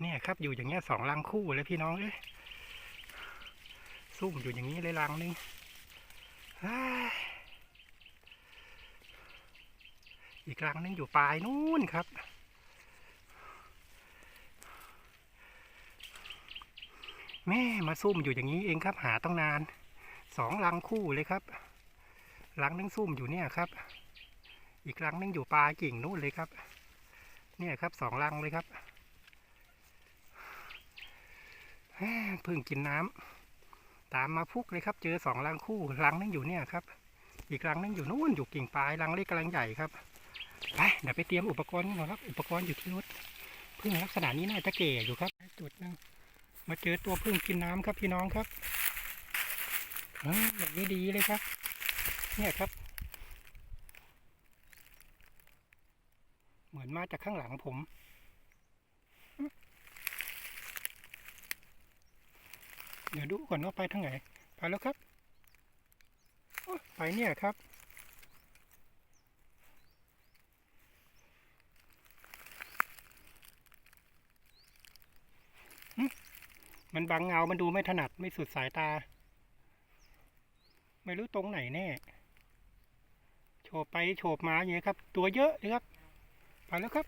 เนี่ยครับอยู่อย่างเงี้ยสองรังคู่เลยพี่น้องเอ้ยซุ่มอยู่อย่างนี้เลยรังหนึงอีกรังหนึงอยู่ปลายนู่นครับ แม่มาซุ่มอยู่อย่างนี้เองครับ หาต้องนานสองรังคู่เลยครับรังหนึงซุ่มอยู่เนี่ยครับ อีกรังหนึงอยู่ปลายกิ่งนู่นเลยครับ เนี่ยครับสองรังเลยครับ แม่ เพิ่งกินน้ำตามมาพุกเลยครับ เจอสองรังคู่รังนึงอยู่เนี่ยครับ อีกรังนึงอยู่นู่นอยู่กิ่งปลายรังเล็กกำลังใหญ่ครับไปเดี๋ยวไปเตรียมอุปกรณ์กันหน่อยครับ อุปกรณ์อยู่ที่รถพึ่งลักษณะนี้น่าจะเก๋อยู่ครับ จุดหนึงมาเจอตัวพึ่งกินน้ำครับพี่น้องครับอ่าอย่างนี้ดีเลยครับ เนี่ยครับ เหมือนมาจากข้างหลังผม ดี๋ยวดูก่อนว่าไปทางไหน ไปแล้วครับ ไปเนี่ยครับ มันบังเงา มันดูไม่ถนัด ไม่สุดสายตา ไม่รู้ตรงไหนแน่ โฉบไปโฉบมาอย่างเงี้ครับ ตัวเยอะเลยครับ ไปแล้วครับ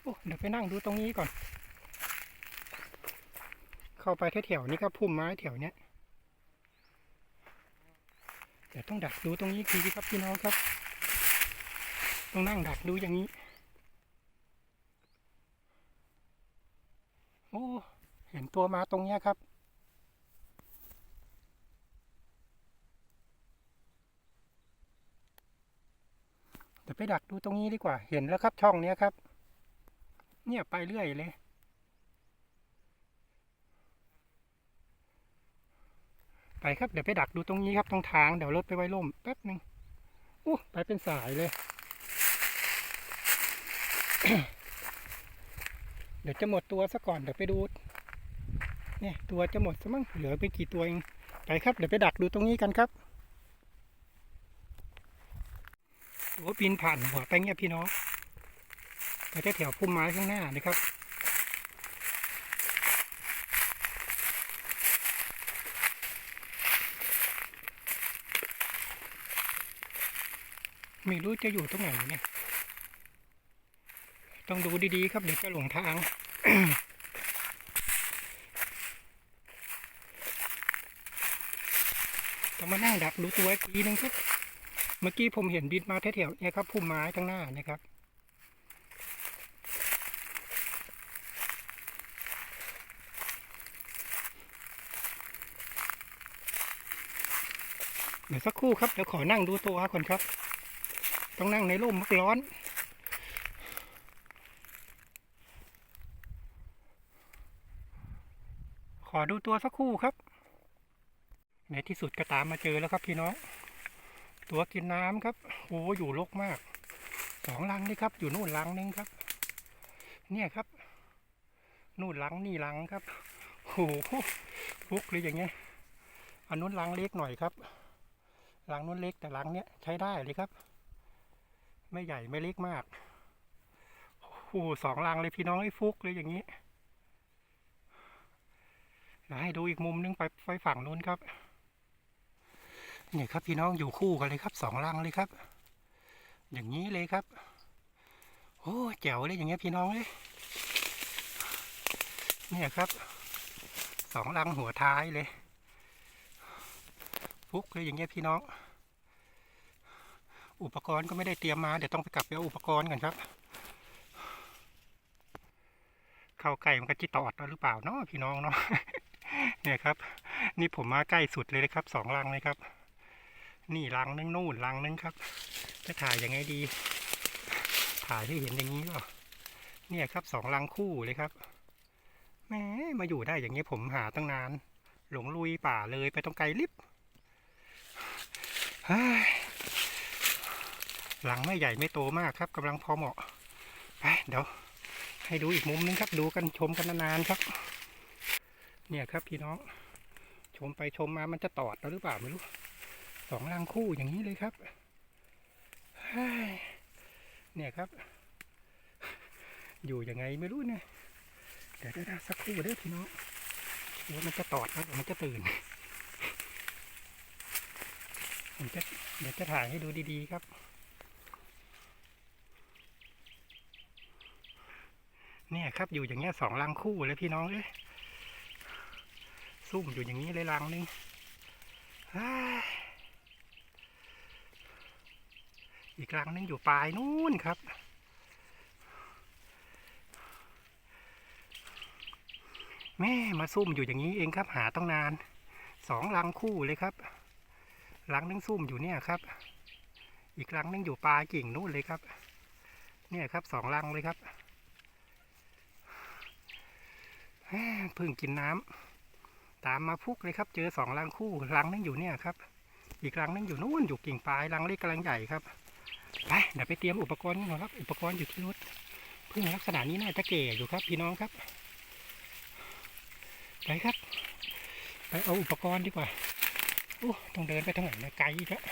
โอ้ เดี๋ยวไปนั่งดูตรงนี้ก่อน เข้าไปแถวๆนี้ครับพุ่มไม้แถวเนี้ยเดี๋ยวต้องดักดูตรงนี้ทีครับพี่น้องครับ ต้องนั่งดักดูอย่างนี้ โอ้ เห็นตัวมาตรงเนี้ยครับเดี๋ยวไปดักดูตรงนี้ดีกว่า เห็นแล้วครับช่องเนี้ยครับ เนี่ยไปเรื่อยเลย ไปครับเดี๋ยวไปดักดูตรงนี้ครับตรงทางเดี๋ยวรถไปไว้ล่มแป๊บหนึ่งอู้ไปเป็นสายเลย เดี๋ยวจะหมดตัวซะก่อนเดี๋ยวไปดู เนี่ยตัวจะหมดซะมั้งเหลือไปกี่ตัวเองไปครับเดี๋ยวไปดักดูตรงนี้กันครับโอ้ปีนผ่านหัวไปเงี้ยพี่น้องไปแถวพุ่มไม้ข้างหน้านะครับ ไม่รู้จะอยู่ตรงไหนเนี่ย ต้องดูดีๆครับเดี๋ยวจะหลงทางต้องมานั่งดักดูตัวอีกทีนึงครับ เมื่อกี้ผมเห็นบินมาแถวๆเนี่ยครับพุ่มไม้ข้างหน้านะครับเดี๋ยวสักครู่ครับเดี๋ยวขอนั่งดูตัวก่อนครับ ต้องนั่งในร่มมันร้อน ขอดูตัวสักคู่ครับ ในที่สุดก็ตามมาเจอแล้วครับพี่น้อง ตัวกินน้ำครับโอ้อยู่รกมากสองลังนี่ครับ อยู่นู่นลังนึงครับ เนี่ยครับ นู่นลังนี่ลังครับโอ้โหฟุกเลยอย่างเงี้ยอันนู้นลังเล็กหน่อยครับลังนู้นเล็กแต่ลังเนี้ยใช้ได้เลยครับ ไม่ใหญ่ไม่เล็กมากโอ้โหสองลังเลยพี่น้องไอ้ฟุกเลยอย่างนี้เดี๋ยวให้ดูอีกมุมนึงไปไปฝั่งนู้นครับนี่ครับพี่น้องอยู่คู่กันเลยครับสองลังเลยครับ อย่างนี้เลยครับ โอ้แจ๋วเลยอย่างเงี้ยพี่น้องเลยเนี่ยครับสองลังหัวท้ายเลยฟุกเลยอย่างเงี้ยพี่น้อง อุปกรณ์ก็ไม่ได้เตรียมมา เดี๋ยวต้องไปกลับไปเอาอุปกรณ์กันครับ เข้าใกล้มันก็จิตอดหรือเปล่าเนาะพี่น้องเนาะเนี่ยครับ นี่ผมมาใกล้สุดเลยนะครับสองลังเลยครับ นี่ลังนึงนู่นลังนึงครับ จะถ่ายยังไงดี ถ่ายให้เห็นอย่างนี้ก็เนี่ยครับสองลังคู่เลยครับแหมมาอยู่ได้อย่างนี้ผมหาตั้งนาน หลงลุยป่าเลยไปตรงไกลลิบเฮ้ย หลังไม่ใหญ่ไม่โตมากครับกำลังพอเหมาะไปเดี๋ยวให้ดูอีกมุมนึงครับ ดูกันชมกันนานๆครับ เนี่ยครับพี่น้อง ชมไปชมมามันจะตอดแล้วหรือเปล่าไม่รู้สองรังคู่อย่างนี้เลยครับเนี่ยครับ อยู่ยังไงไม่รู้เนี่ยเดี๋ยวเดี๋ยวเดี๋ยวสักครู่เด้อพี่น้องเดี๋ยวมันจะตอดแล้วเดี๋ยวมันจะตื่นผมจะเดี๋ยวจะถ่ายให้ดูดีๆครับ เนี่ยครับอยู่อย่างเงี้ยสองรังคู่เลยพี่น้องเอ้ยซุ่มอยู่อย่างนี้เลยรังหนึงอีกรังหนึงอยู่ปลายนู้นครับ แม่มาซุ่มอยู่อย่างนี้เองครับ หาต้องนานสองรังคู่เลยครับรังนึงซุ่มอยู่เนี่ยครับ อีกรังนึงอยู่ปลายกิ่งนู้นเลยครับ เนี่ยครับสองรังเลยครับ แม่ เพิ่งกินน้ำตามมาพุกเลยครับ เจอสองรังคู่รังนึงอยู่เนี่ยครับ อีกรังนึงอยู่นู่นอยู่กิ่งปลายรังเล็กกำลังใหญ่ครับไปเดี๋ยวไปเตรียมอุปกรณ์กันก่อนครับ อุปกรณ์อยู่ที่รถพึ่งลักษณะนี้น่าจะเก๋อยู่ครับ พี่น้องครับไปครับ ไปเอาอุปกรณ์ดีกว่าโอ้ต้องเดินไปทางไหนนี่ยไกลอีกแล้ว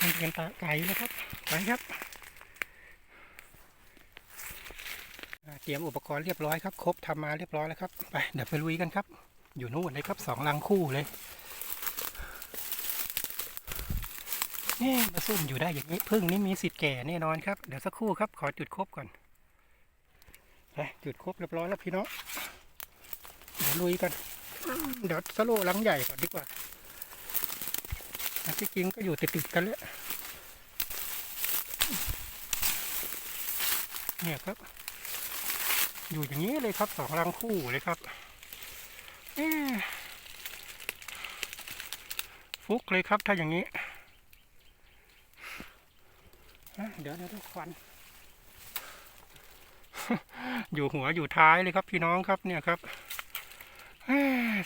มันเป็นตาไกลแล้วครับไปครับ อ่า เตรียมอุปกรณ์เรียบร้อยครับ ครบทำมาเรียบร้อยแล้วครับ ไปเดี๋ยวไปลุยกันครับ อยู่นู่นเลยครับสองลังคู่เลยนี่มาซุ่มอยู่ได้อย่างนี้พึ่งนี่มีสิทธิ์แก่แน่นอนครับ เดี๋ยวสักครู่ครับ ขอจุดครบก่อนไปจุดครบเรียบร้อยแล้วพี่น้องเดี๋ยวลุยกัน เดี๋ยวสโลลังใหญ่ก่อนดีกว่าที่จริงก็อยู่ติดๆกันแล้วเนี่ยครับ อยู่อย่างนี้เลยครับสองรังคู่เลยครับฟุกเลยครับถ้าอย่างนี้เดี๋ยวเดี๋ยวควันอยู่หัวอยู่ท้ายเลยครับพี่น้องครับเนี่ยครับ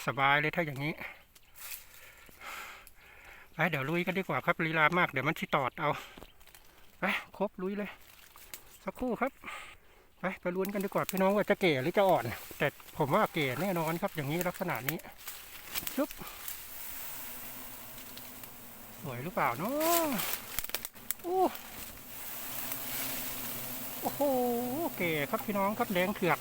สบายเลยถ้าอย่างนี้ไปเดี๋ยวลุยกันดีกว่าครับลีลามากเดี๋ยวมันชิตอดเอาไปครบลุยเลย สักครู่ครับ ไปไปลุ้นกันดีกว่าพี่น้องว่าจะเก๋หรือจะอ่อน แต่ผมว่าเก๋แน่นอนครับอย่างนี้ลักษณะนี้ชุบสวยหรือเปล่าเนาะโอ้โอ้โหเก๋ครับพี่น้องครับแดงเถือก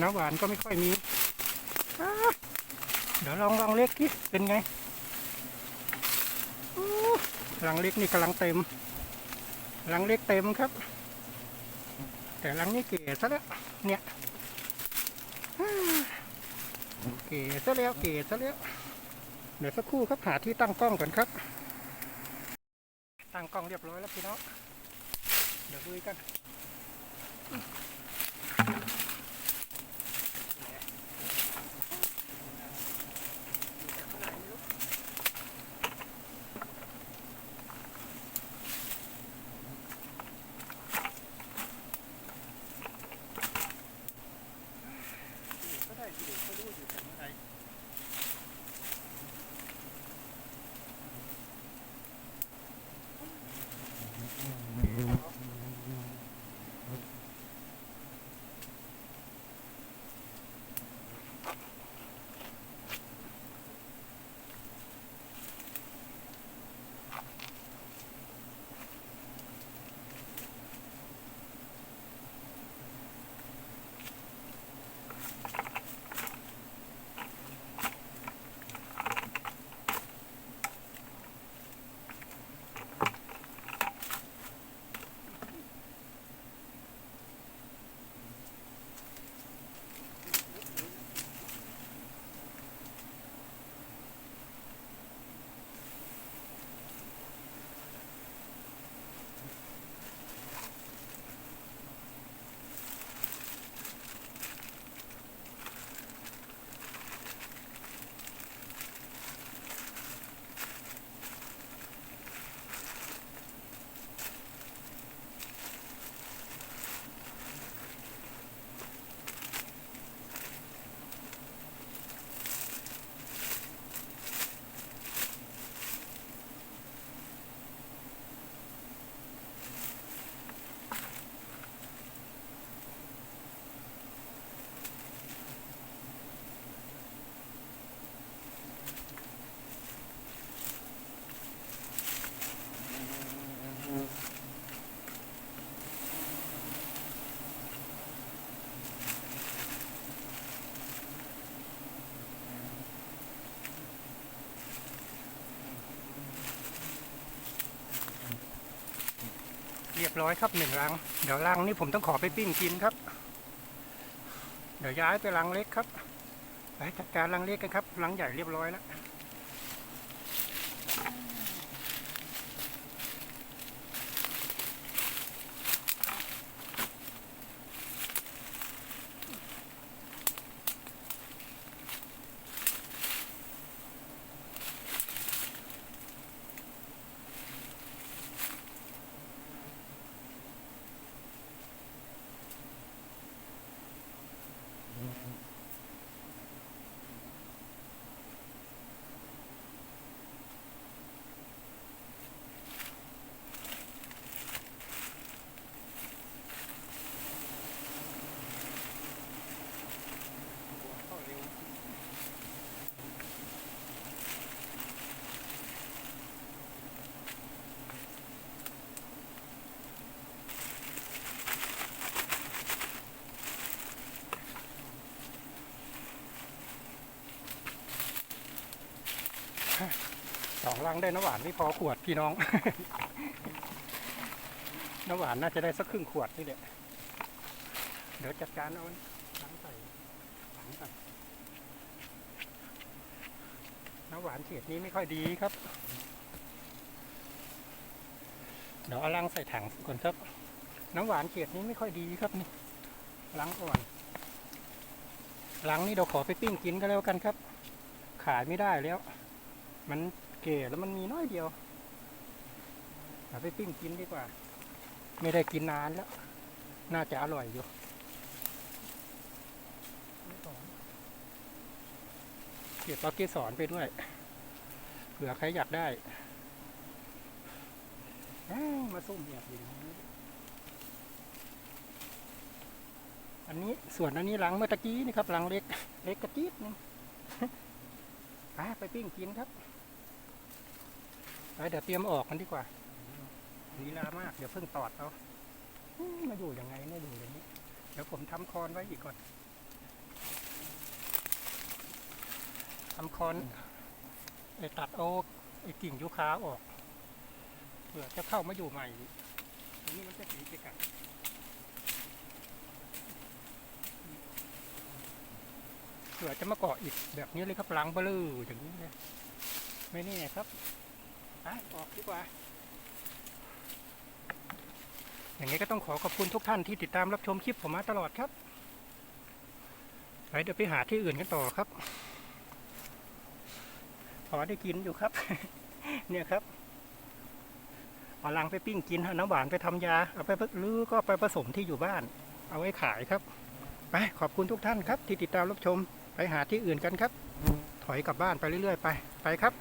น้ำหวานก็ไม่ค่อยมีเดี๋ยวลองลองเล็กดิเป็นไง ลังเล็กนี่กำลังเต็มลังเล็กเต็มครับ แต่ลังนี้เก๋ซะแล้วเนี่ยเก๋ซะแล้วเก๋ซะแล้วเดี๋ยวสักครู่ครับหาที่ตั้งกล้องก่อนครับ ตั้งกล้องเรียบร้อยแล้วพี่น้องเดี๋ยวดูกัน บร้อยครับหนึ่งรัง เดี๋ยวรังนี่ผมต้องขอไปปิ้งกินครับ เดี๋ยวย้ายไปรังเล็กครับ ไปจัดการรังเล็กกันครับรังใหญ่เรียบร้อยแล้ว สองลังได้น้ำหวานไม่พอขวดพี่น้อง น้ำหวานน่าจะได้สักครึ่งขวดนี่แหละ เดี๋ยวจัดการเอาลังใส่ถังก่น้ำหวานเฉดนี้ไม่ค่อยดีครับ เดี๋ยวเอาลังใส่ถังก่อนครับ น้ำหวานเฉดนี้ไม่ค่อยดีครับนี่ลังอ่อนลังนี่เดี๋ยวขอไปปิ้งกินก็แล้วกันครับ ขายไม่ได้แล้ว มันเก๋แล้วมันมีน้อยเดียวเอาไปปิ้งกินดีกว่า ไม่ได้กินนานแล้ว น่าจะอร่อยอยู่เก็บปลาเกสรไปด้วย เผื่อใครอยากได้มาส้มเนี่ยอยู่ตรงนี้อันนี้ส่วนอันนี้หลังเมื่อตะกี้นี่ครับหลังเล็ก เล็กกระจี๊ดนึงไปปิ้งกินครับ เดี๋ยวเตรียมออกกันดีกว่าลีลามาก เดี๋ยวเพิ่งตอดเอาอืมมาอยู่ยังไงเนี่ยอยู่อย่างนี้ เดี๋ยวผมทำคอนไว้อีกก่อนทำคอนไอ้ตัดเอาไอ้กิ่งยูคาออกเผื่อจะเข้ามาอยู่ใหม่อีกอันนี้มันจะสีเกะกะเผื่อจะมาเกาะอีกแบบนี้เลยครับล้างเบลืออย่างนี้เลยไม่แน่ครับ ไปออกดีกว่า อย่างนี้ก็ต้องขอขอบคุณทุกท่านที่ติดตามรับชมคลิปผมมาตลอดครับไปเดี๋ยวไปหาที่อื่นกันต่อครับ พอได้กินอยู่ครับ เนี่ยครับเอาลังไปปิ้งกินน้ำหวานไปทำยา เอาไปหรือก็ไปผสมที่อยู่บ้าน เอาไว้ขายครับ ไปขอบคุณทุกท่านครับ ที่ติดตามรับชม ไปหาที่อื่นกันครับ ถอยกลับบ้านไปเรื่อยๆ ไป ไปครับ